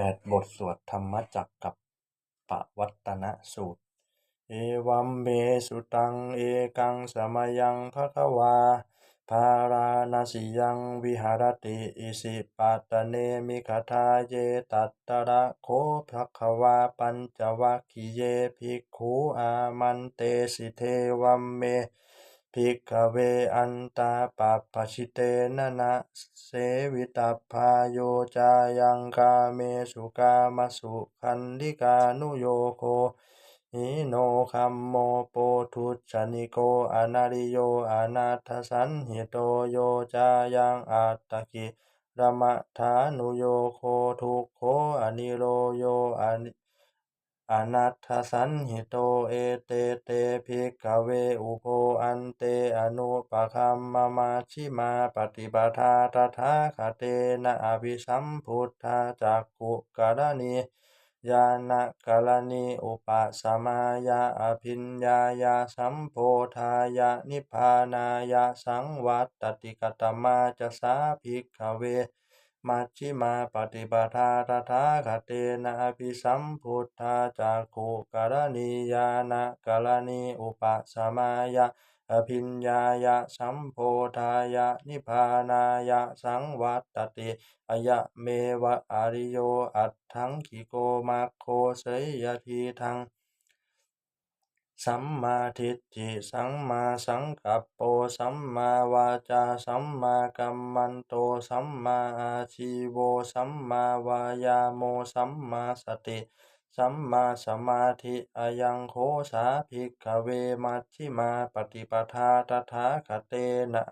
แปดบทสวดธรรมจักกับปวัตตนสูตร เอวัมเมสุตัง เอกังสมยังภะคะวา ภาราณสิยังวิหารติ อิสิปัตเนมิคทาเยตัตตระโคภะคะวาปัญจวัคคีเยภิกขุอามันเตสิเทวัมเม ภิกขเวอันตาปัปปชิเตนะนะเสวิตัพพาโยจายังกาเมสุกามสุขันธิกานุโยโคหิโนคัมโมโปทุชนิโกอนาริโยอนาทสันหิโตโยจายังอัตตกิรมะทานุโยโคทุกโคอนิโรโยอนิ อนัตถสันหิโตเอเตเตภิกขเวอุโภอันเตอนุปคัมมามาชิมาปฏิปทาตถาคเตนะอภิสัมพุทธาจักขุกรณียานะกรณีอุปสมายาอภิญญายาสัมโพธายานิพพานายาสังวัตติกตมาจะสาภิกขเว มัชชิมาปฏิปทาตถาคเตนะอภิสัมพุทธาจักขุกรณียานะกรณีอุปสมายาอภิญญายะสัมโพธายะนิพานายะสังวัตติอายะเมวะอริโยอัตถังคิโกมาโคเสยทีทัง สัมมาทิฏฐิสัมมาสังกัปโปสัมมาวาจาสัมมากัมมันโตสัมมาอาชีโวสัมมาวายาโมสัมมาสติสัมมาสมาธิอายังโคสาภิกขเวมัชชิมาปฏิปทาตถาคเตนะ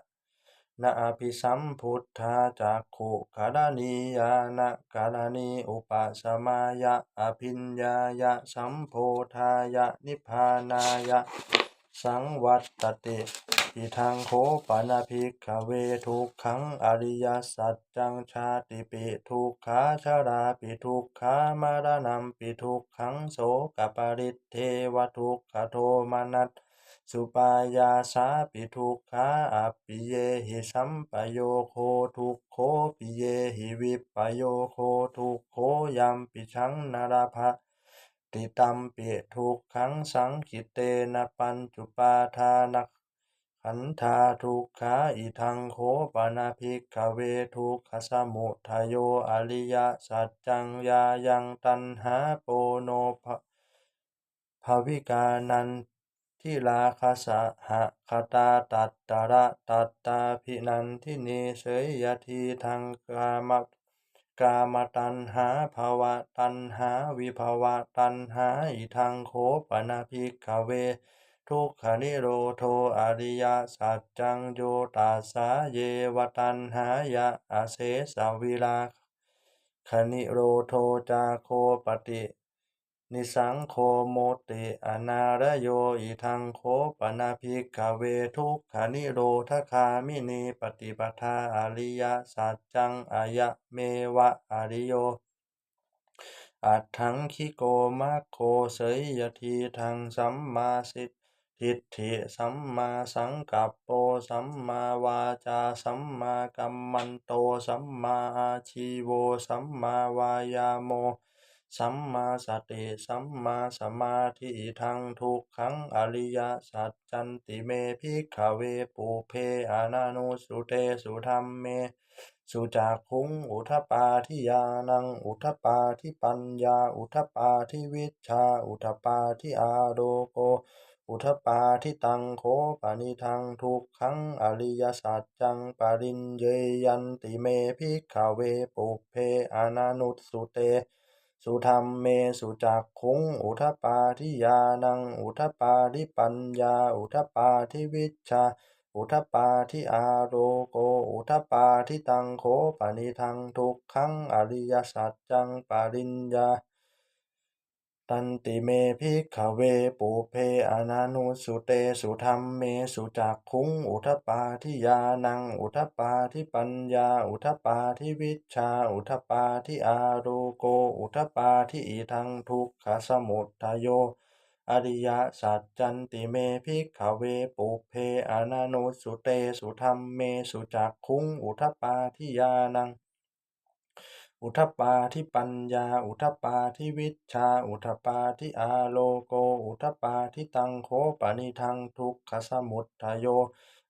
นะอภิสัมพุทธาจักขุการณียานะกรณีอุปสมายะอภิญญายะสัมโพธายะนิพพานายะ สังวัตติอิทังโคปนาภิกขเวทุกขังอริยสัจจังชาติปิทุกขาชาราปิทุกขามารณัมปิทุกขังโสกปริเทวทุกขโทมานัส สุปายาสาปิทุกขาอปิเยหิสัมปโยโคทุกโคปิเยหิวิปโยโคทุกโคยัมปิชังนารภะติตัมปิทุกขังสังคิเตนะปัญจุปาทานักขันธาทุกขาอิทังโคปนาภิกขเวทุกขสมุทโยอริยสัจจังยายังตันหาโปโนภวิกานัน ทิลาคาสะหะคตาตัตตระตัตตาภินันทินีเสยยทีทางกามกามตันหาภาวะตันหาวิภาวะตันหาอิทังโคปนาภิกขเว ทุกขานิโรโทอริยสัจจังโยตัสสาเยวตันหายะอาเสสวิลาคณิโรโทจาโคปฏิ นิสังโคโมติอนารโยอิทังโคปนาภิกขเวทุกขานิโรธคามินีปฏิปทาอริยสัจจังอายะเมวะอริโย อัตถังคิโกมัคโคเสยยทีทังสัมมาสิททิฏฐิสัมมาสังกัปโปสัมมาวาจาสัมมากัมมันโตสัมมาอาชีโวสัมมาวายาโม สัมมาสติสัมมาสมาธิทังทุกขังอริยสัจจันติเมพิกขเวปุเพอานานุสุเตสุธรรมเม สุจักขุงอุทปาทิยานังอุทปาทิปัญญา อุทปาทิวิชา อุทปาทิอาโรโกอุทปาทิตังโคปานิทังทุกขังอริยสัจจังปริญเยยันติเมพิกขเวปุเพอานานุสุเต สุธรรมเมสุจักขุงอุทปาทิยานัง อุทปาทิปัญญา อุทปาทิวิชา อุทปาทิอาโรโก อุทปาทิตังโคปนิทังทุกขังอริยสัจจังปริญญา ตันติเมพิกขเวปุเพอนานุสุเตสุธรรมเมสุจักขุงอุทปาทิยานังอุทปาทิปัญญาอุทปาทิวิชาอุทปาทิอารูโกอุทปาทิอิทังทุกขสมุทโยอริยสัจจันติเมพิกขเวปุเพอนานุสุเตสุธรรมเมสุจักขุงอุทปาทิยานัง อุทปาทิปัญญา อุทปาทิวิชชา อุทปาทิอาโลโก อุทปาทิตังโคปนิทังทุกขสมุทโย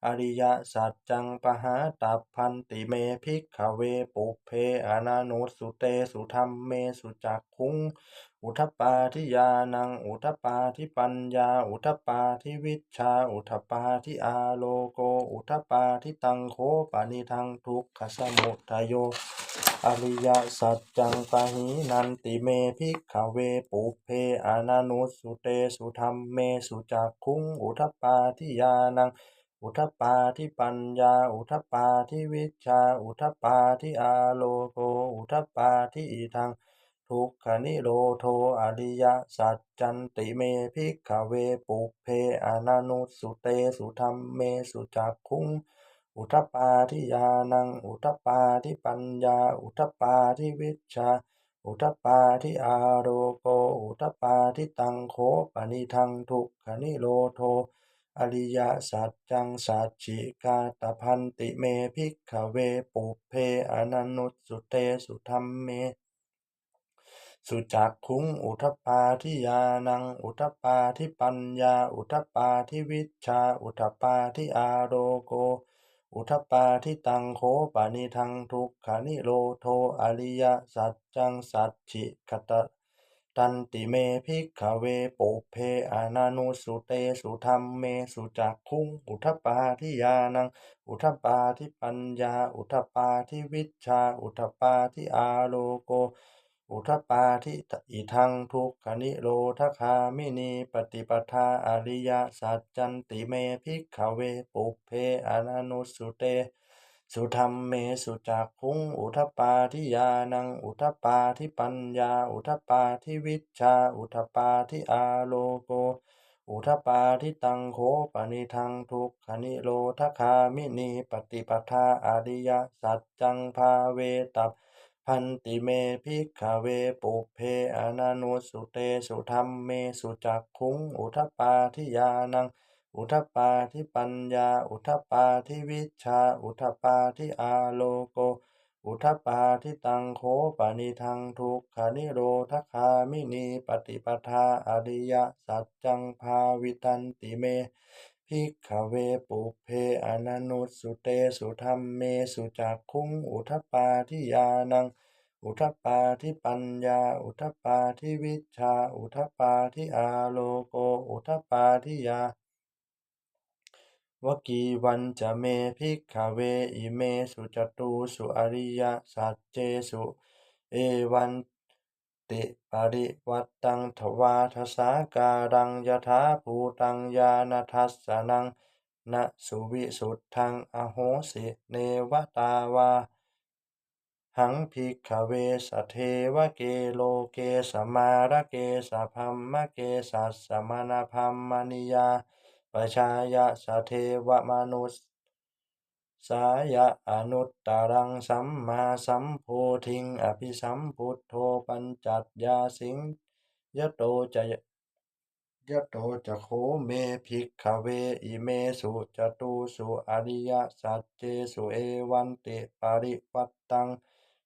อริยสัจจังปหาตัพพันติเมพิกขเวปุเพอนานุสุเตสุธรรมเมสุจักคุง อุทปาทิยานัง อุทปาทิปัญญา อุทปาทิวิชชา อุทปาทิอาโลโก อุทปาทิตังโคปนิทังทุกขสมุทโย อริยสัจจังปะหินันติเมพิกขเวปุเพอนานุสุเตสุธรรมเมสุจักคุงอุทปาทิยานัง อุทปาทิปัญญา อุทปาทิวิชา อุทปาทิอาโลโกอุทปาทิอิทัง ทุกขนิโรโทอริยสัจจันติเมพิกขเวปุเพอนานุสุเตสุธรรมเมสุจักคุง อุทปาทิยานัง อุทปาทิปัญญา อุทปาทิวิชา อุทปาทิอาโรโก อุทปาทิตังโคปนิทังทุกขนิโรโทอริยสัจจังสัจฉิกาตพันติเมพิกขเวปุเพอนันนุสุเตสุธรรมเม สุจักคุงอุทปาทิยานัง อุทปาทิปัญญา อุทปาทิวิชา อุทปปาทิอาโรโก อุทปาทิตังโคปานิทังทุกขนิโรโทอริยสัจจังสัจฉิกตตันติเมพิกขเวปุเพอนานุสุเตสุธรรมเมสุจักคุงอุทปาทิยานัง อุทปาทิปัญญา อุทปาทิวิชา อุทปาทิอาโลโก อุทปาทิอิทังทุกขนิโรธคามินีปฏิปทาอริยสัจจันติเมพิกขเวปุเพอนานุสุเต สุธรรมเมสุจักคุงอุทปาทิยานังอุทปาทิปัญญา อุทปาทิวิชชาอุทปาทิอาโลโก อุทปาทิตังโคปนิทังทุกขนิโรธคามินีปฏิปทาอริยสัจจังภาเวตัพ พันติเมพิกขเวปุเพอนานุสุเตสุธรรมเมสุจักคุงอุทปาทิยานัง อุทปาทิปัญญา อุทปาทิวิชา อุทปาทิอาโลโก อุทปปาทิตังโคปนิทังทุกขนิโรธคามินีปฏิปทาอริยสัจจังภาวิตันติเม พิกขเวปุเพอนันุสุเตสุธรรมเมสุจักคุงอุทปาทิยานัง อุทปาทิปัญญา อุทปาทิวิชา อุทปาทิอาโลโก อุทปาทิยาวกีวันจะเมพิกขเวอิเมสุจตุสุอริยสัจเจสุ เอวัน ติปริวัตตังทวาทสาการังยถาภูตังญาณทัสสนังนะสุวิสุทธังอโหสิเนวตาวาหังพิกขเวสเทวเกโลเกสมาระเกสพัมมะเกสัสสมณพัมมณิยาปชายะสเทวมนุส สายะอนุตตรังสัมมาสัมโพธิง อภิสัมพุทโธปัญจัตยาสิงยโตจะยโตจะโคเมภิกขเวอิเมสุจตุสุอริยสัจเจสุเอวันติปริวัตตัง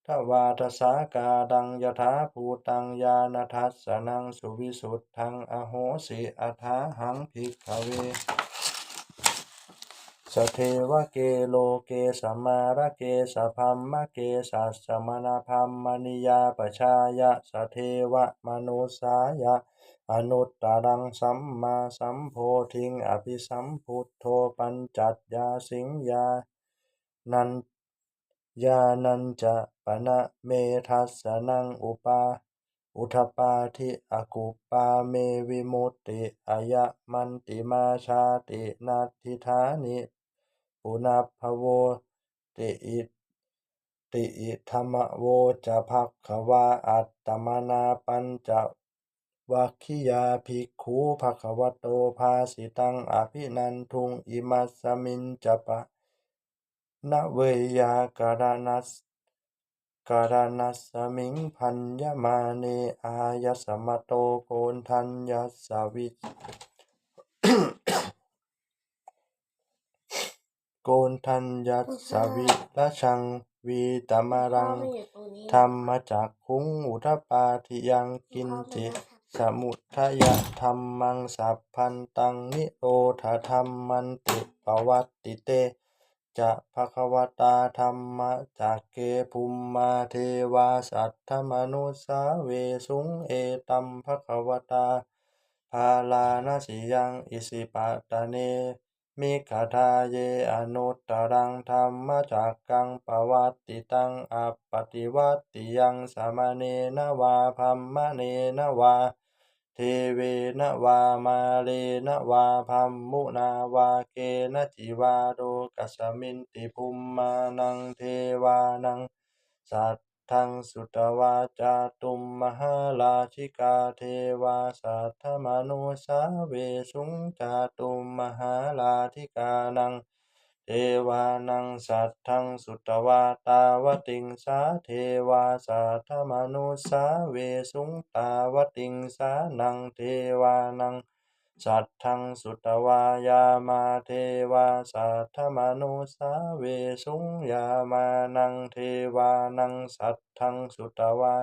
ทวาทสาการังยถาภูตังญาณทัสสนังสุวิสุทธังอโหสิอัฐาหังภิกขเว สเทวเกโลเกสมาระเกสพัมมะเกสัสสมณพัมมณิยาปชายะสเทวมนุสายะ อนุตตรังสัมมาสัมโพธิง อภิสัมพุทโธปัญจัตยาสิงยานันยานันจะปณะเมทัสสนังอุปาอุทปาทิอกุปาเมวิมุตติอายะมันติมาชาตินาทิธานิ ปุณพพโวติอิติอิธรรมโวจะภักขวาอัตตมนาปัญจวัคคิยาภิกขุภควโตภาสิตังอภินันทุงอิมัสสมินจปะนเวยาการนัสการนัสสมิงพัญญมาเนอายสมโตโกนทัญญสวิ โกนทัญญสวิรชังวีตมรังธรรมจักขุงอุทปาทิยังกินจิสมุทยะธรรมังสัพพันตังนิโรธธรรมันติปวัตติเต จะภควตาธรรมจักเกภุมมาเทวาสัทธมนุสาเวสุงเอตัมภควตา ภาลานาสิยังอิสิปัตตเน มิขทาเยอนุตตรังธรรมจักกังปวัตติตังอัปปติวัตติยังสามเณนวาพัมมเนนวาเทเวนวามาเลนวาพัมมุนาวาเกนจิวาโดกัสมินติภุมมานังเทวานังสัต ทังสุตวาจาตุมมหาราชิกาเทวาสัทธมนุสาเวสุงจาตุมมหาราธิกานังเทวานังสัตทังสุตวาตาวติงสาเทวาสัทธมนุสาเวสุงตาวติงสานังเทวานัง สัทธังสุตวายามาเทวาสัทธมนุสาเวสุงยามานังเทวานังสัทธังสุตวา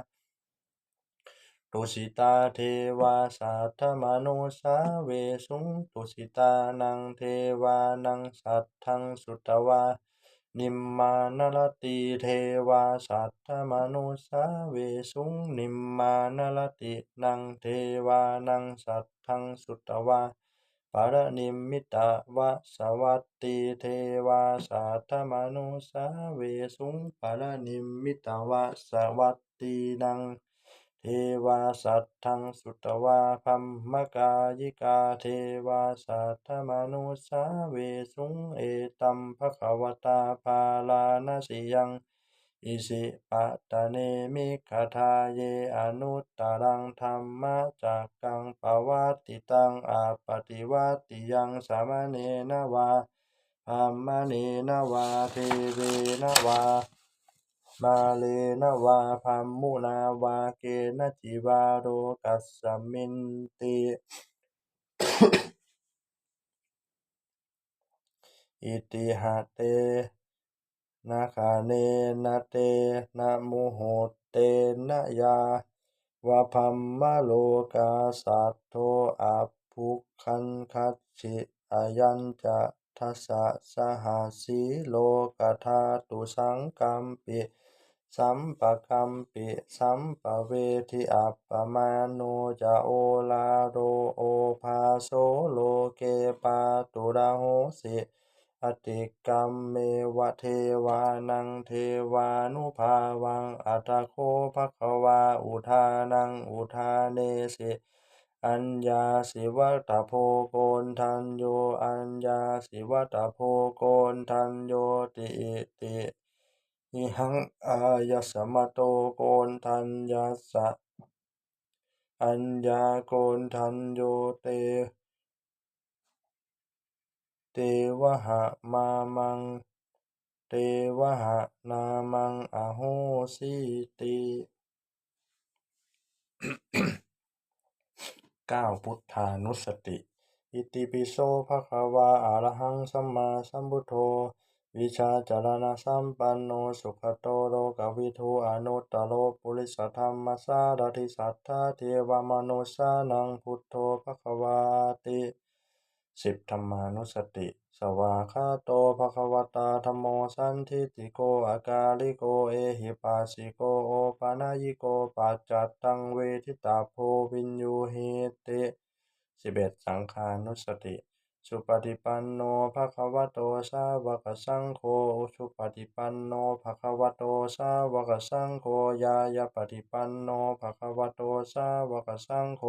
ตุสิตาเทวาสัทธมนุสาเวสุงตุสิตานังเทวานังสัทธังสุตวานิมมานรติเทวาสัทธมนุสาเวสุงนิมมานรตินังเทวานังสัท ธังสุตวาปารนิมมิตาวะสวัตติเทวาสัทธมนุสาเวสุงปารนิมมิตาวะสวัตตินัง เทวาสัทธังสุตวาพัมมกายิกาเทวาสัทธมนุสาเวสุงเอตัมภควตาภาลานาสิยัง อิสิปัตตเนมิขทาเยอนุตตรังธรรมะจักกังปวัตติตังอาปฏิวัตติยังสามเณนวาพัมมเนนวาเทเวนวา มาเลนวาพัมมุนาวาเกนจิวาโรกัสสมินติอิติหะเต นะคาเนนะเตนะมุโหเตนะยาวะพัมมะโลกาสัทโธอะภุคันคัจฉิอายัญจะทัสสะสหสีโลกธาตุสังกัมปิสัมปะกัมปิสัมปะเวทิอัปปมาโนจะโอลาโรโอภาโสโลเกปาตุระโหสิ อติกรรมเมวะเทวานังเทวานุภาวังอัตโคภควาอุทานังอุทาเนสิอัญญาสิวัตโพโกนทันโยอัญญาสิวัตโพโกนทันโยติติอิหังอายสมโตโกนทันยัสสะอัญญาโกนทันโยเต เตวะหะมามัง เตวะหะนามังอโหสิติเก้าพุทธานุสติ อิติปิโสภะคะวาอะระหังสัมมาสัมพุทโธ วิชาจารณะสัมปันโนสุขโตโลกวิทูอนุตตโรปุริสธรรมสารถิสัทธาเทวมนุสานังพุทโธภะคะวาติ สิบธรรมานุสติ สวากขาโตภะคะวตาธัมโมสันทิติโกอากาลิโกเอหิปัสสิโกโอปานายิโกปัจจัตตังเวทิตาโพวินยูหิติสิบเอ็ดสังขานุสติ สุปฏิปันโนภะคะวโตสาวกสังโฆสุปฏิปันโนภะคะวโตสาวกสังโฆยายาปฏิปันโนภะคะวโตสาวกสังโฆ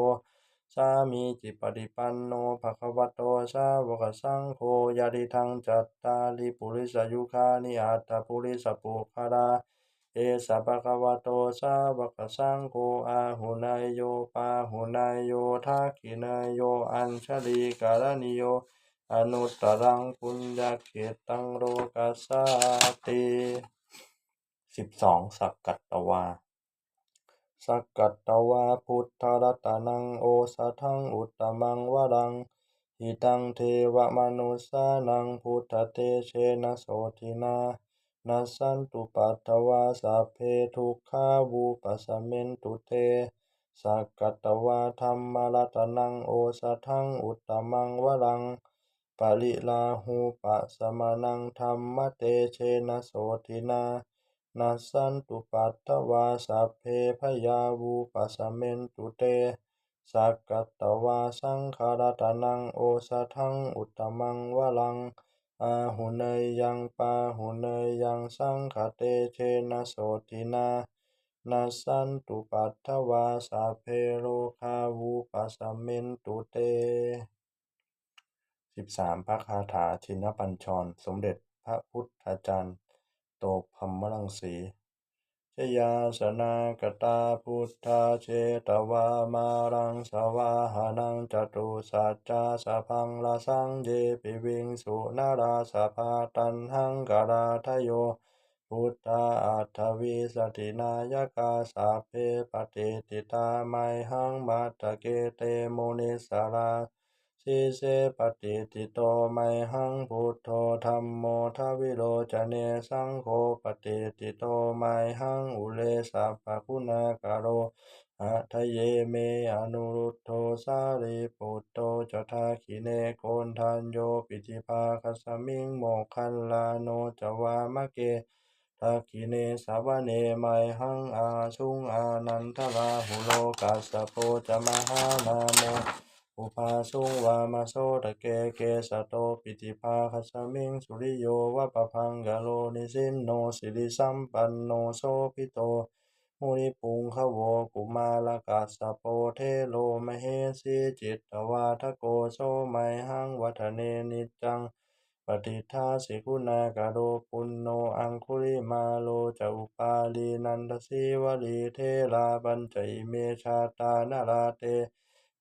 สามีจิปฏิปันโนภะคะวะโตสาวกสังโฆยาติทังจัตตาลิปุริสยุคานิอัตตปุริสปุคาราเอสะภะคะวะโตสาวกสังโฆอาหุนายโยปาหุนายโยทักขินายโยอัญชลีการณิโยอนุตตรังปุญญเขตังโลกัสสติสิบสองสักกัตตวา สักกัตตวาพุทธรัตนังโอสะทังอุตตมังวรังหิตังเทวมนุสานังพุทธเตเชนะโสทินานัสสันตุปัตถวาสัพเพทุกขาวูปัสสมเมนตุเตสักกัตตวาธรรมรัตนังโอสะทังอุตตมังวรังปริลาหูปะสมานังธรรมเตเชนะโสทินา นัสสันตุปัตถวาสัพเพพยาวูปัสสมเมนตุเต สักกัตตวาสังขารัตนังโอสทังอุตตมังวรัง อาหุเนยยังปาหุเนยยังสังขเตเชนะโสทินานัสสันตุปัตถวาสัพเพโรคาวูปัสสมเมนตุเตสิบสามพระคาถาชินปัญชร สมเด็จพระพุทธจารย์ โตพรหมรังสีชยาสนากตาพุทธาเชตวามารังสวาหานังจตุสัจจาสพังลาสังเยปิวิงสุนาราสภาตันหังกราทโยพุทธาอัตถวิสตินายกาสาเพปฏิติตาไมหังมัตเกเตโมนิสารา สิเสปฏิติโตไมหังพุทโธธรรมโมทวิโรจเนสังโฆปฏิติโตไมหังอุเลสัพพคุณากโรอัทเยเมอนุรุตโธสารีปุตโตจทาคิเนโกนทันโยปิติภาคสมิงโมคคัลลาโนจวามะเกทักขิเนสาวเนไมหังอาชุงอานันทราหุโลกัสสะโปจะมหานาโม อุปาสุงวามาโซตะเกเกสะโตปิติภาคัสมิงสุริโยวะปะพังกะโลนิสินโนสิริสัมปันโนโสภิโตมุนิปุงคะโวกุมาลกัสะโปเทโลมเหสีจิตตวาทโกโสไมหังวัฒเนนิจจังปฏิทาสิคุณากโรปุณโนอังคุลิมาโลจะอุปาลีนันทสีวลีเทลาปัญจอิเมชาตานาราเต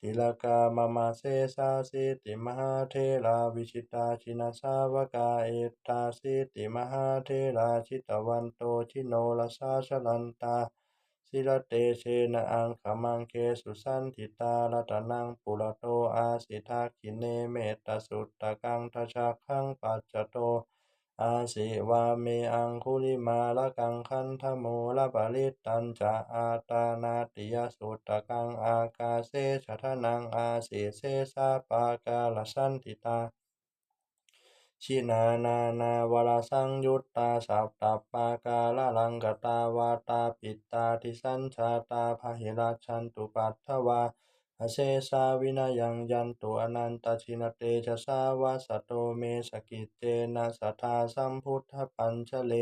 ติลกามามาเซสาสิติมหาเทราวิชิตาชินาสาวกาเอตาสิติมหาเทราชิตวันโตชิโนลสาชลันตาสิรเตเชนะอังขมังเคสุสันติตารัตนังปุระโตอาสิทาคิเนเมตตสุตตะกังทชาคังปัจจโต อาสิวาเมอังคุลิมาละกังคันธโมละปริตตันจะอาตานาติยสุตตะกังอากาเสชทนังอาสิเสสาปากาลสันติตา ชินานานาวรสังยุตตาสัพตปปากาละลังกตาวาตาปิตาทิสัญชาตาพหิราชันตุปัตถวา อเชสาวินายังยันตุอนันตชินเตชะสาวาสโตเมสกิจเจนะสัทธาสัมพุทธปัญชเล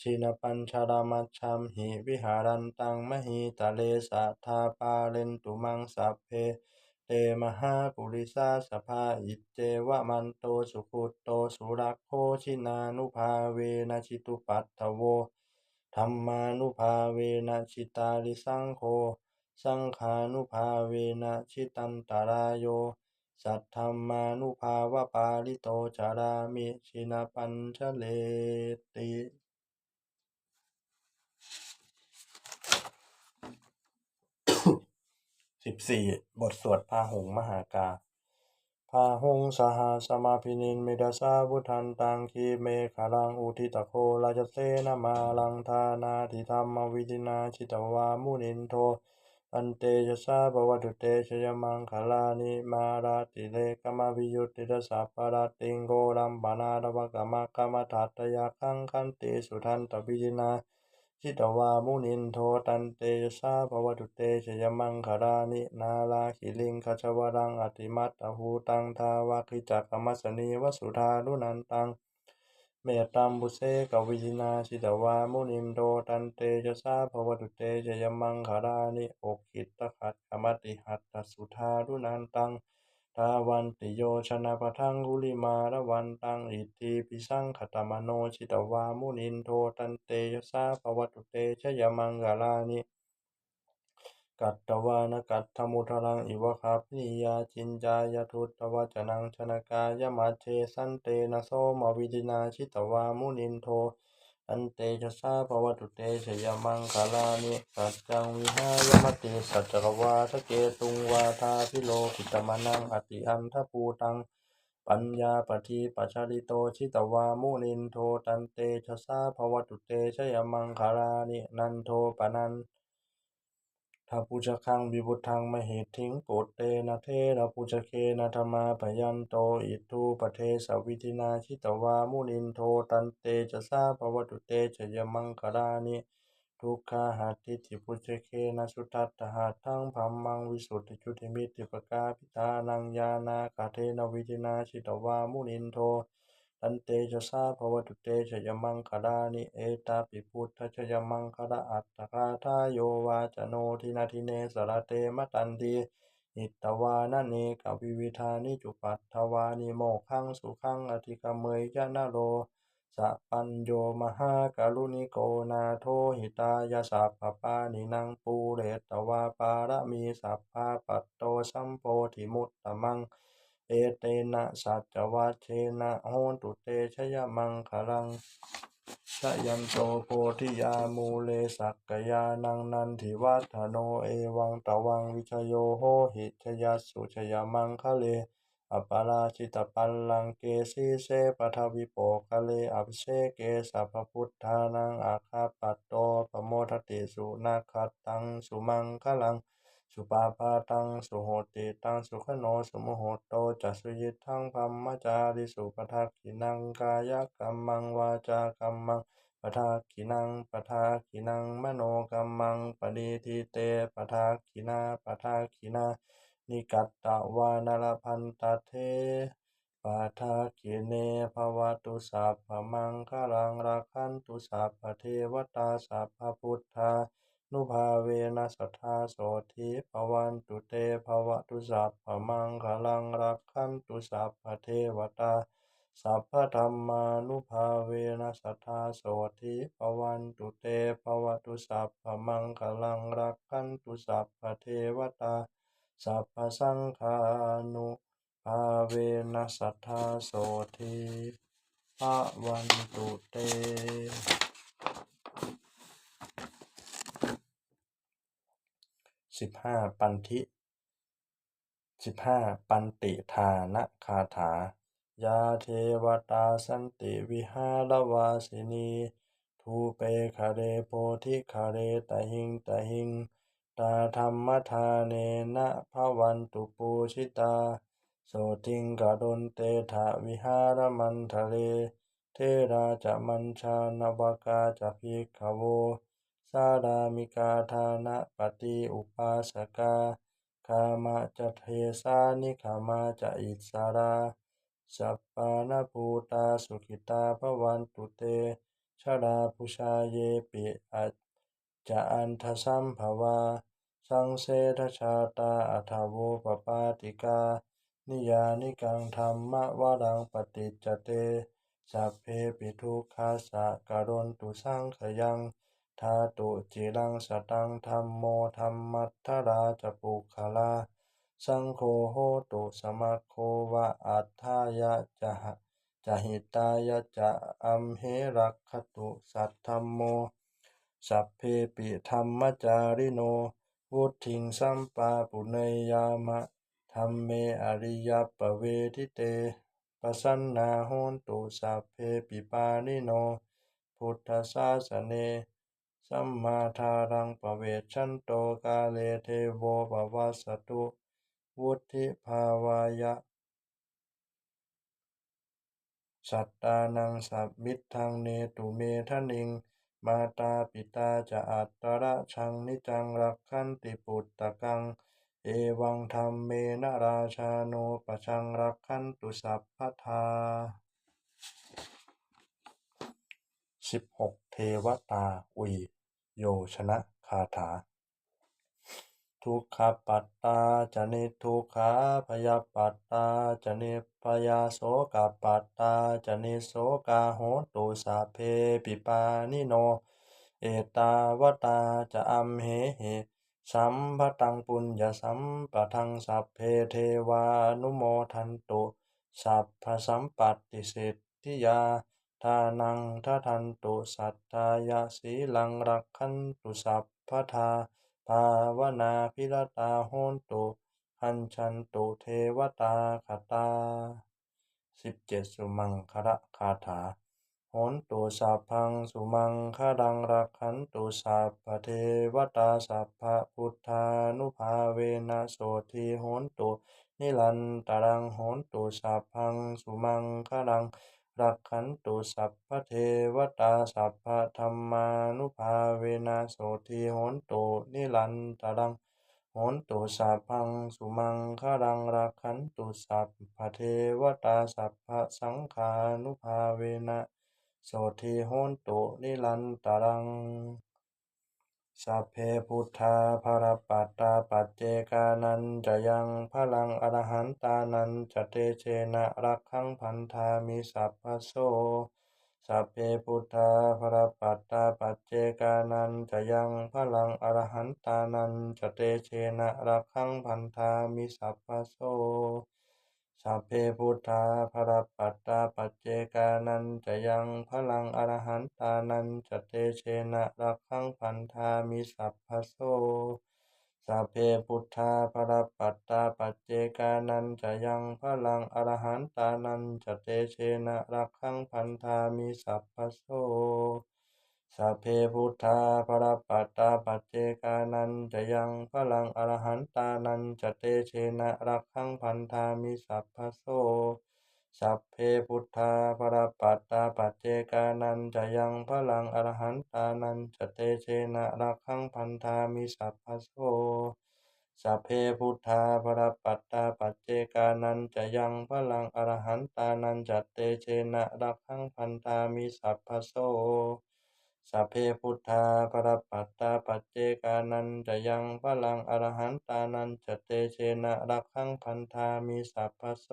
ชินปัญชรมัชชัมหิวิหารันตังมหิตะเลสัทธาปาเรนตุมังสัพเพเตมหาปุริสาสภาอิเจวะมันโตสุขุตโตสุรักโคชินานุภาเวนะชิตุปัตถโวธรรมานุภาเวนะชิตาริสังโฆ สังขานุภาเวนะชิตันตารายโย สัทธรรมานุภาวะปาลิโตจารามิชินปัญชเลติสิบสี่บทสวดพาหงมหากาพาหงสหสมาพินินเมดาสาวุทันตังคีเมฆาลังอุทิตโคราชเสนามาลังทานาทิธรรมวิจินาชิตวามุนินโท อันเตชะสาบวัตุเตชยมังคลานิมาราติเลกมวิยุติรสัพปราติงโกรัมปนาดวกมะกมทัตยาคังคันติสุทันตวิจินาชิตวามุนินโทตันเตชะสาภวตุเตชยมังคารานินาลาคิลิงคชวรังอติมัตตหูตังทาวาคิจักขมัสนีวสุธารุนันตัง เมตตัมบุเสกวิจินาชิตวามุนิมโทตันเตชะสาภวตุเตชยมังคารานิอกขิตตะขัดขมติหัตตสุธารุนันตังทาวันติโยชนะปะทังกุลิมาระวันตังอิทธิปิสังขตมโนชิตวามุนินโทตันเตยสาภวตุเตชยมังกาลานิ กัตตวานกัตถมุทลังอิวะคาพินิยาจินจายทุตตวจนังชนกายมัจเจสันเตนะโสมวิจินาชิตวามุนินโท อันเตชะสาภวตุเตชยมังคาลานิสัจจังวิหายมติสัจจวาทะเกตุงวาทาพิโลกิตมานังอติอันทภูตัง ปัญญาปทีปัชริโตชิตวามุนินโทตันเตชะสาภวตุเตชยมังคารานินันโทปนัน ทาปุจคังวิบุทังมหิทิงปุตเตนะเทระปุจเคนะธรรมาปยันโตอิทูปเทสวิธินาชิตวามุนินโทตันเตชะสาภวตุเตชยมังคารานิทุกขาหัตติทิปุจเคนะสุทัตถหัตถังพัมมังวิสุทธิจุติมิติปกาพิธานังยานาคาเทนวิธินาชิตวามุนินโท ตันเตชะสาภวตุเตชยมังคารานิเอตาปิพุทธชยมังคาราอัตตคาทาโยวาจโนทินาทิเนสรเตมตันติอิตวานเนกวิวิธานิจุปัตถวานิโมขังสุขังอธิกเมยยะนะโรสัปัญโยมหากรุณิโกนาโทหิตายาสัพพปานินังปูเรตวาปารมีสัพพาปัตโตสัมโพธิมุตตมัง เอเตนะสัจวัชเชนะโหนตุเตชยมังคลังชยันโตโพธิยามูเลสักกยานังนันทิวัฒโนเอวังตวังวิชโยโหหิชยัสุชยมังคะเลอปาราชิตปัลลังเกสีเสปทวิโปคะเลอัพเสเกสัพพุทธานังอาคาปัตโตปโมทติสุนาคตังสุมังคะลัง สุปาปาตังสุโหติตังสุขโนสุโมโหโตจัสุยิทังพัมมจาริสุปทักขินังกายกรรมังวาจากรรมังปทักขินังปทักขินังมโนกรรมังปณิทิเตปทักขินาปทักขินานิกัตตวานรพันตเทปาทาคิเนภวตุสัพพมังคลังรักขันตุสัพพเทวตาสัพพพุทธา นุภาเวนัสทธาโสธิภวันตุเตภวะตุสัพพมังคลังรักขันตุสัพพเทวตาสัพพธรรมานุภาเวนัสทธาโสธิภวันตุเตภวตุสัพพมังคลังรักขันตุสัพพเทวตาสัพพสังฆานุภาเวนัสทธาโสธิภวันตุเต สิบห้าปันทิสิบห้าปันติทานะคาถา ยาเทวตาสันติวิหารวาสินีทูเปคาเรโพธิคาเรตหิงตหิงตาธรรมทาเนนะภวันตุปูชิตา โสติงกดนเตถะวิหารมันทะเล เทราจะมัญชานวกาจะพิกขโว สาดามิกาทานะปฏิอุปาสกาคามาจะเทสานิขามาจะอิสารา สัปปานาภูตาสุขิตาภวันตุเตชาดาพุชาเยปิอัจจะอันทสัมภวา สังเสทชาตาอัทโวปปาติกา นิยานิกังธรรมะวรังปฏิจจเต สัพเพปิทุกขาสะการนตุสังขยัง ทาตุจิรังสตังธรรมโมธรรมัทธราจปุคลาสังโฆโหตุสมัคโควะอัฏฐายะจะจะหิตายะจะอัมเหรักขตุสัทธรรมโม สัพเพปิธรรมจาริโน วุทิงสัมปาปุเนยยามะธรรมเมอริยปเวทิเตปสันนาโหนตุสัพเพปิปานิโน พุทธศาสเน สัมมาทารังปเวชชันโตกาเลเทโวปวัสสตุวุธิภาวายะ สัตตานังสัพมิตทังเนตุเมทะนิง มาตาปิตาจะอัตตระชังนิจังรักขันติปุตตะกัง เอวังธรรมเมนราชาโนปชังรักขันตุสัพพทาสิบหกเทวตาอุย โยชนะคาถา ทุกขปัตตาจะนิทุกขาพยาปัตตาจะนิพยาโสกปัตตาจะนิโสกาโหตุสาเพปิปานิโน เอตาวตาจะอัมเหเหสัมภตังปุญญสัมปะทังสัพเพเทวานุโมทันตุ สัพพสัมปัตติสิทธิยา ทานังททันตุสัทธายะสีลังรักขันตุสัพพทาภาวนาพิรตาโหนตุหันชันตุเทวตาคตาสิบเจ็ดสุมังคละคาถาโหนตุสัพพังสุมังคดังรักขันตุสัพพเทวตาสัพพพุทธานุภาเวนะโสทีโหนตุนิรันตรังโหนตุสัพพังสุมังคดัง รักขันตุสัพพเทวตาสัพพธรรมานุภาเวนะโสทีโหนตุนิลันตรังโหนตุสัพพังสุมังคดังรักขันตุสัพพเทวตาสัพพสังฆานุภาเวนะโสทีโหนตุนิลันตรัง สัพเพพุทธาภรปัตตาปัจเจกานันจะยังพลังอรหันตานันจะเตเชนะรักขังพันธามิสัพพโสสัพเพพุทธาภรปัตตาปัจเจกานันจะยังพลังอรหันตานันจะเตเชนะรักขังพันธามิสัพพโส สัพเพพุทธาภรปัตตาปัจเจกานันจะยังพลังอรหันตานันจะเตเชนะรักขังพันธามิสัพพโสสัพเพพุทธาภรปัตตาปัจเจกานันจะยังพลังอรหันตานันจะเตเชนะรักขังพันธามิสัพพโส สัพเพพุทธาภรปัตตาปัจเจกานันจะยังพลังอรหันตานันจะเตเชนะรักขังพันธามิสัพพโสสัพเพพุทธาภรปัตตาปัจเจกานันจะยังพลังอรหันตานันจะเตเชนะรักขังพันธามิสัพพโสสัพเพพุทธาภรปัตตาปัจเจกานันจะยังพลังอรหันตานันจะเตเชนะรักขังพันธามิสัพพโส สัพเพพุทธาภรปัตตาปัจเจกานันจะยังพลังอรหันตานันจะเตเชนะรักขังพันธามิสัพพโส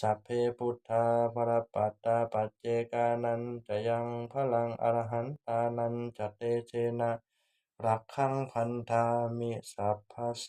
สัพเพพุทธาภรปัตตาปัจเจกานันจะยังพลังอรหันตานันจะเตเชนะรักขังพันธามิสัพพโส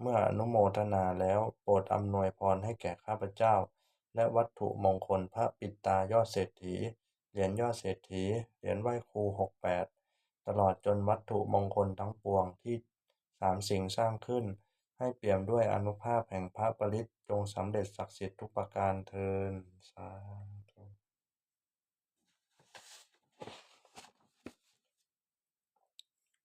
เมื่ออนุโมทนาแล้วโปรดอำนวยพรให้แก่ข้าพเจ้า และวัตถุมงคลพระปิดตายอดเศรษฐี เหรียญยอดเศรษฐี เหรียญไหว้ครูหกแปดตลอดจนวัตถุมงคลทั้งปวงที่สามสิ่งสร้างขึ้น ให้เปี่ยมด้วยอนุภาพแห่งพระปริตจงสำเร็จศักดิ์สิทธิ์ทุกประการเทินสาธุ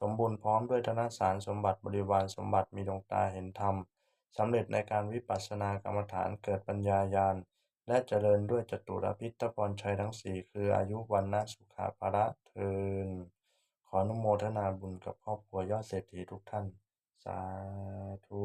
สมบูรณ์พร้อมด้วยธนสารสมบัติบริวารสมบัติมีดวงตาเห็นธรรมสำเร็จในการวิปัสสนากรรมฐานเกิดปัญญาญาณ และเจริญด้วยจตุรพิทพรชัยทั้งสี่คืออายุวันนะสุขาภระเทินขออนุโมทนาบุญกับครอบครัวยอดเศรษฐีทุกท่าน สาธุ